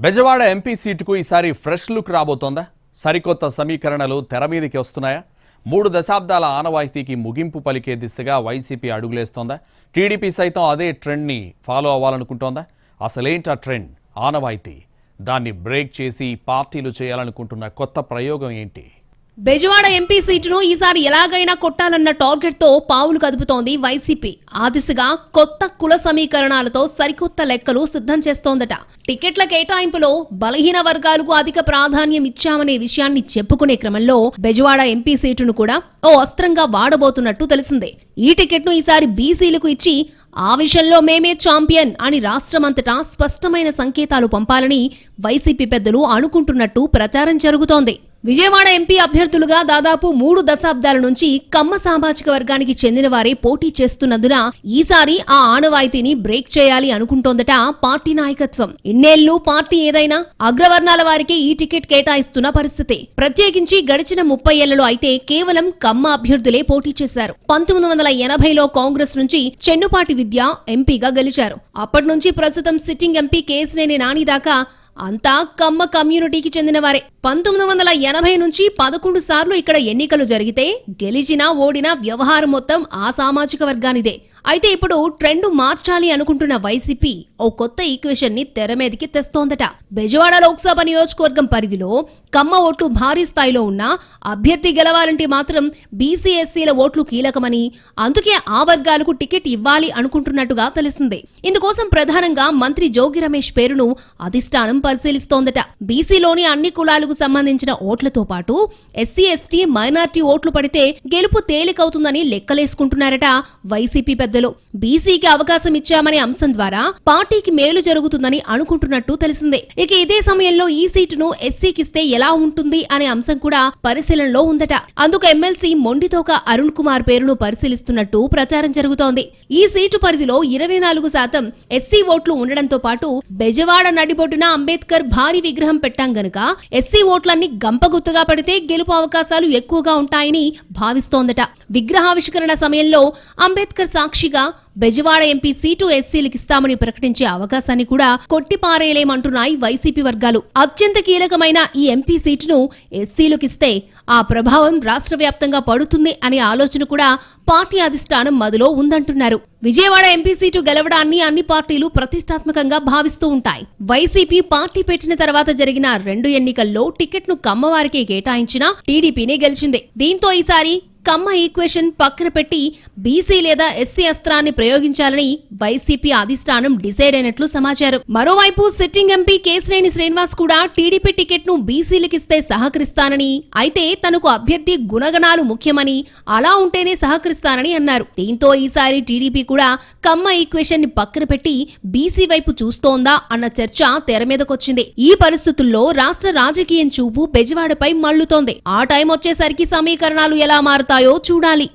Bezawada MP సీటుకు ఈసారి fresh look రాబోతోందా? సరికొత్త సమీకరణలు తెర మీదకి వస్తున్నాయా? మూడు దశాబ్దాల ఆనవాయితీకి ముగింపు పలికే దిశగా వైసీపీ అడుగులేస్తోందా? టీడీపీ సైతం అదే ట్రెండ్ని ఫాలో అవ్వాలనుకుంటోందా? అసలేంటి ఆ ట్రెండ్? ఆనవాయితీ. దాన్ని బ్రేక్ చేసి పార్టీలు చేయాలనుకుంటున్న కొత్త ప్రయోగం ఏంటి? బెజవాడ ఎంపీ సీటును ఈసారి ఎలాగైనా కొట్టాలన్న టార్గెట్తో పావులు కదుపుతోంది వైసీపీ. ఆ దిశగా కొత్త కుల సమీకరణాలతో సరికొత్త లెక్కలు సిద్ధం చేస్తోందట. టికెట్ల కేటాయింపులో బలహీన వర్గాలకు అధిక ప్రాధాన్యం ఇచ్చామనే విషయాన్ని చెప్పుకునే క్రమంలో బెజవాడ ఎంపీ సీటును కూడా ఓ అస్త్రంగా వాడబోతున్నట్టు తెలిసిందే. ఈ టికెట్ను ఈసారి బీసీలకు ఇచ్చి ఆ విషయంలో మేమే ఛాంపియన్ అని రాష్ట్రమంతటా స్పష్టమైన సంకేతాలు పంపాలని వైసీపీ పెద్దలు అనుకుంటున్నట్టు ప్రచారం జరుగుతోంది. విజయవాడ ఎంపీ అభ్యర్థులుగా దాదాపు మూడు దశాబ్దాల నుంచి కమ్మ సామాజిక వర్గానికి చెందిన వారే పోటీ చేస్తున్నందున ఈసారి ఆ ఆనవాయితీని బ్రేక్ చేయాలి అనుకుంటోందట పార్టీ నాయకత్వం. ఇన్నేళ్ళు పార్టీ ఏదైనా అగ్రవర్ణాల వారికి ఈ టికెట్ కేటాయిస్తున్న పరిస్థితి. ప్రత్యేకించి గడిచిన ముప్పై ఏళ్ళలో అయితే కేవలం కమ్మ అభ్యర్థులే పోటీ చేశారు. పంతొమ్మిది వందల ఎనభైలో కాంగ్రెస్ నుంచి చెన్నుపాటి విద్య ఎంపీగా గెలిచారు. అప్పటి నుంచి ప్రస్తుతం సిట్టింగ్ ఎంపీ కేసినేని నాని దాకా అంతా కమ్మ కమ్యూనిటీకి చెందినవారే. పంతొమ్మిది వందల ఎనభై నుంచి పదకొండు సార్లు ఇక్కడ ఎన్నికలు జరిగితే గెలిచినా ఓడినా వ్యవహారం మొత్తం ఆ సామాజిక వర్గానిదే. అయితే ఇప్పుడు ట్రెండ్ మార్చాలి అనుకుంటున్న వైసీపీ ఓ కొత్త ఈక్వేషన్ని తెర మీదకి తెస్తోందట. బెజవాడ లోక్సభ నియోజకవర్గం పరిధిలో కమ్మ ఓట్లు భారీ స్థాయిలో ఉన్న అభ్యర్థి గెలవాలంటే మాత్రం బీసీ ఎస్సీల ఓట్లు కీలకమని అందుకే ఆ వర్గాలకు టికెట్ ఇవ్వాలి అనుకుంటున్నట్టుగా తెలిసింది ఇందుకోసం ప్రధానంగా మంత్రి జోగి రమేష్ పేరును అధిష్టానం పరిశీలిస్తోందట. బీసీలోని అన్ని కులాలకు సంబంధించిన ఓట్లతో పాటు ఎస్సీ ఎస్టీ మైనార్టీ ఓట్లు పడితే గెలుపు తేలికవుతుందని లెక్కలేసుకుంటున్నారట వైసీపీ పెద్దలు. బీసీకి అవకాశం ఇచ్చామనే అంశం ద్వారా పార్టీకి మేలు జరుగుతుందని అనుకుంటున్నట్టు తెలిసిందే. ఇక ఇదే సమయంలో ఈ సీటును ఎస్సీకిస్తే ఎలా ఉంటుంది అనే అంశం కూడా పరిశీలనలో ఉందట. అందుకు ఎమ్మెల్సీ మొండితోక అరుణ్ కుమార్ పేరును పరిశీలిస్తున్నట్టు ప్రచారం జరుగుతోంది. ఈ సీటు పరిధిలో ఇరవై నాలుగు శాతం ఎస్సీ ఓట్లు ఉండడంతో పాటు బెజవాడ నడిబొడ్డున అంబేద్కర్ భారీ విగ్రహం పెట్టాం గనుక ఎస్సీ ఓట్లన్నీ గంపగుత్తుగా పడితే గెలుపు అవకాశాలు ఎక్కువగా ఉంటాయని భావిస్తోందట. విగ్రహావిష్కరణ సమయంలో అంబేద్కర్ సాక్షిగా బెజవాడ ఎంపీ సీటు ఎస్సీలకు ఇస్తామని ప్రకటించే అవకాశాన్ని కూడా కొట్టిపారేయలేమంటున్నాయి వైసీపీ వర్గాలు. అత్యంత కీలకమైన ఈ ఎంపీ సీటును ఎస్సీలకు ఇస్తే ఆ ప్రభావం రాష్ట్ర వ్యాప్తంగా పడుతుంది అనే ఆలోచన కూడా పార్టీ అధిష్టానం మదిలో ఉందంటున్నారు. విజయవాడ ఎంపీ సీటు గెలవడాన్ని అన్ని పార్టీలు ప్రతిష్టాత్మకంగా భావిస్తూ ఉంటాయి. వైసీపీ పార్టీ పెట్టిన తర్వాత జరిగిన రెండు ఎన్నికల్లో టికెట్ను కమ్మవారికే కేటాయించినా టీడీపీనే గెలిచింది. దీంతో ఈసారి కమ్మ ఈక్వేషన్ పక్కన పెట్టి బీసీ లేదా ఎస్సీ అస్త్రాన్ని ప్రయోగించాలని వైసీపీ అధిష్టానం డిసైడ్ అయినట్లు సమాచారం. మరోవైపు సిట్టింగ్ ఎంపీ కేశినేని శ్రీనివాస్ కూడా టీడీపీ టికెట్ను బీసీలకిస్తే సహకరిస్తానని అయితే తనకు అభ్యర్థి గుణగణాలు ముఖ్యమని అలా ఉంటేనే సహకరిస్తానని అన్నారు. దీంతో ఈసారి టీడీపీ కూడా కమ్మ ఈక్వేషన్ని పక్కన పెట్టి బీసీ వైపు చూస్తోందా అన్న చర్చ తెర మీదకొచ్చింది. ఈ పరిస్థితుల్లో రాష్ట్ర రాజకీయం చూపు బెజవాడపై మళ్ళుతోంది ఆ టైం వచ్చేసరికి సమీకరణాలు ఎలా మారుతాయో చూడాలి.